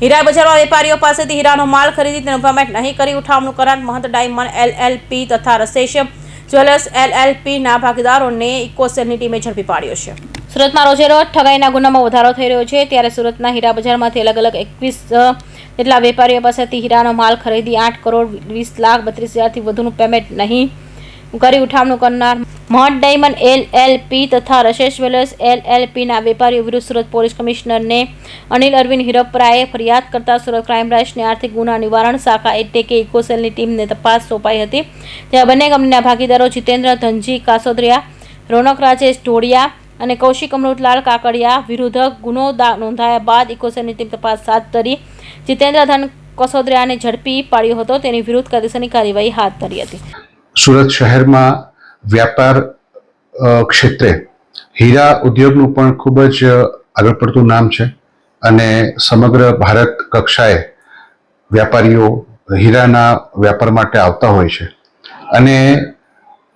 હીરા બજારમાં વેપારીઓ પાસેથી હીરાનો માલ ખરીદી તેનું પેમેન્ટ નહીં કરી ઉઠાવણું કરાર મહંત ડાયમંડ એલએલપી તથા રસેશ જ્વેલર્સ એલએલપીના ભાગીદારોને ઇકોસેલની ટીમે ઝડપી પાડ્યો છે. સુરતમાં રોજે રોજ ઠગાઈના ગુનામાં વધારો થઈ રહ્યો છે. ત્યારે સુરતના હીરા બજારમાંથી અલગ અલગ એકવીસ જેટલા વેપારીઓ પાસેથી હીરાનો માલ ખરીદી આઠ કરોડ વીસ લાખ બત્રીસ હજારથી વધુનું પેમેન્ટ નહીં કરી ઉઠાવણું કરનાર. મહટ ડાયમંડ એલ એલ તથા રશેશ વેલર્સ એલ એલ પીના વેપારીઓ વિરુદ્ધ સુરત પોલીસ કમિશનરને અનિલ અરવિંદ હિરપરાએ ફરિયાદ કરતા સુરત ક્રાઇમ બ્રાન્ચની આર્થિક ગુના નિવારણ શાખા એટલે કે ઇકોસેલની ટીમને તપાસ સોંપાઈ હતી. ત્યાં બંને કંપનીના ભાગીદારો જીતેન્દ્ર ધનજી કાસોદરિયા, રોનક રાજેશ ઢોળિયા અને કૌશિક અમૃતલાલ કાકડિયા વિરુદ્ધ ગુનો નોંધાયા બાદ ઇકોસેલની ટીમ તપાસ હાથ ધરી. જીતેન્દ્ર ધન કસોદરિયાને ઝડપી પાડ્યો હતો. તેની વિરુદ્ધ કાયદેસરની કાર્યવાહી હાથ ધરી હતી. સુરત શહેરમાં વ્યાપાર ક્ષેત્રે હીરા ઉદ્યોગનું પણ ખૂબ જ આગળ પડતું નામ છે અને સમગ્ર ભારત કક્ષાએ વ્યાપારીઓ હીરાના વ્યાપાર માટે આવતા હોય છે. અને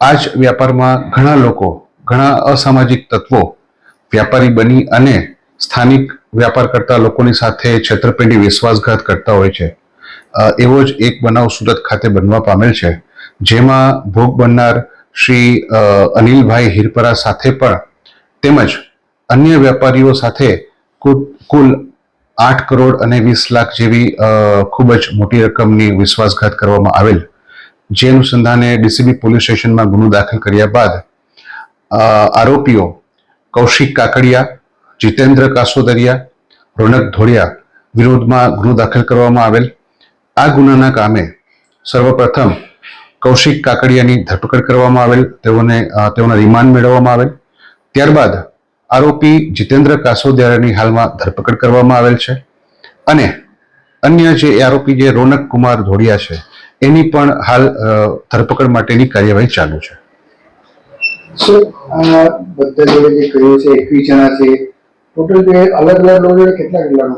આ જ વ્યાપારમાં ઘણા લોકો, ઘણા અસામાજિક તત્વો વ્યાપારી બની અને સ્થાનિક વ્યાપાર કરતા લોકોની સાથે છેતરપિંડી, વિશ્વાસઘાત કરતા હોય છે. એવો જ એક બનાવ સુરત ખાતે બનવા પામેલ છે. જેમાં ભોગ બનનાર શ્રી અનિલભાઈ હિરપરા સાથે પણ તેમજ અન્ય વેપારીઓ સાથે કુલ આઠ કરોડ અને વીસ લાખ જેવી ખૂબ જ મોટી રકમની વિશ્વાસઘાત કરવામાં આવેલ. જે અનુસંધાને ડીસીબી પોલીસ સ્ટેશનમાં ગુનો દાખલ કર્યા બાદ આરોપીઓ કૌશિક કાકડિયા, જીતેન્દ્ર કાસોદરિયા, રોનક ધોળિયા વિરોધમાં ગુનો દાખલ કરવામાં આવેલ. આ ગુનાના કામે સર્વપ્રથમ કૌશિક કાકડિયાની ધરપકડ કરવામાં આવેલ, તેઓને તેઓના રિમાન્ડ મેળવવામાં આવેલ. ત્યારબાદ આરોપી જીતેન્દ્ર કાસોદિયાની હાલમાં ધરપકડ કરવામાં આવેલ છે. અને અન્ય જે આરોપી જે રોનક કુમાર ધોળિયા છે, એની પણ હાલ ધરપકડ માટેની કાર્યવાહી ચાલુ છે. બધા જે કહ્યું છે, એકવીસ જણા છે, ટોટલ જે અલગ અલગ લોકો કેટલા કેટલા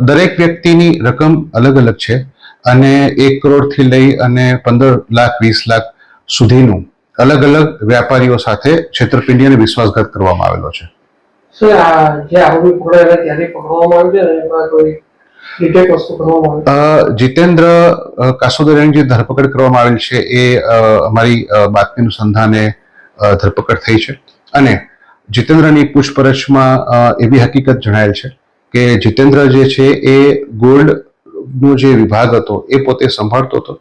દરેક વ્યક્તિની રકમ અલગ અલગ છે અને એક કરોડથી લઈ અને પંદર લાખ વીસ લાખ સુધીનું અલગ અલગ વેપારીઓ સાથે છેતરપિંડી અને વિશ્વાસઘાત કરવામાં આવેલો છે. જીતેન્દ્ર કાસોદરિયાની જે ધરપકડ કરવામાં આવેલ છે એ અમારી બાતમી અનુસંધાને ધરપકડ થઈ છે. અને જીતેન્દ્રની પૂછપરછમાં એવી હકીકત જણાયેલ છે. કે જીતેન્દ્ર જે છે એ ગોલ્ડ નો જે વિભાગ હતો એ પોતે સંભાળતો હતો.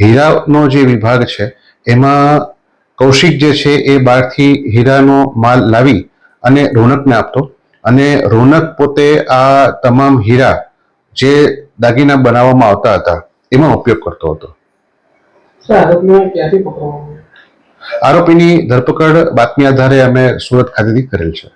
હીરાનો જે વિભાગ છે એમાં કૌશિક જે છે એ બહારથી હીરાનો માલ લાવી અને રોનકને આપતો. અને રોનક પોતે આ તમામ હીરા જે દાગીના બનાવવામાં આવતા હતા એમાં ઉપયોગ કરતો હતો. આરોપીની ધરપકડ બાતમી આધારે અમે સુરત ખાતેથી કરેલ છે.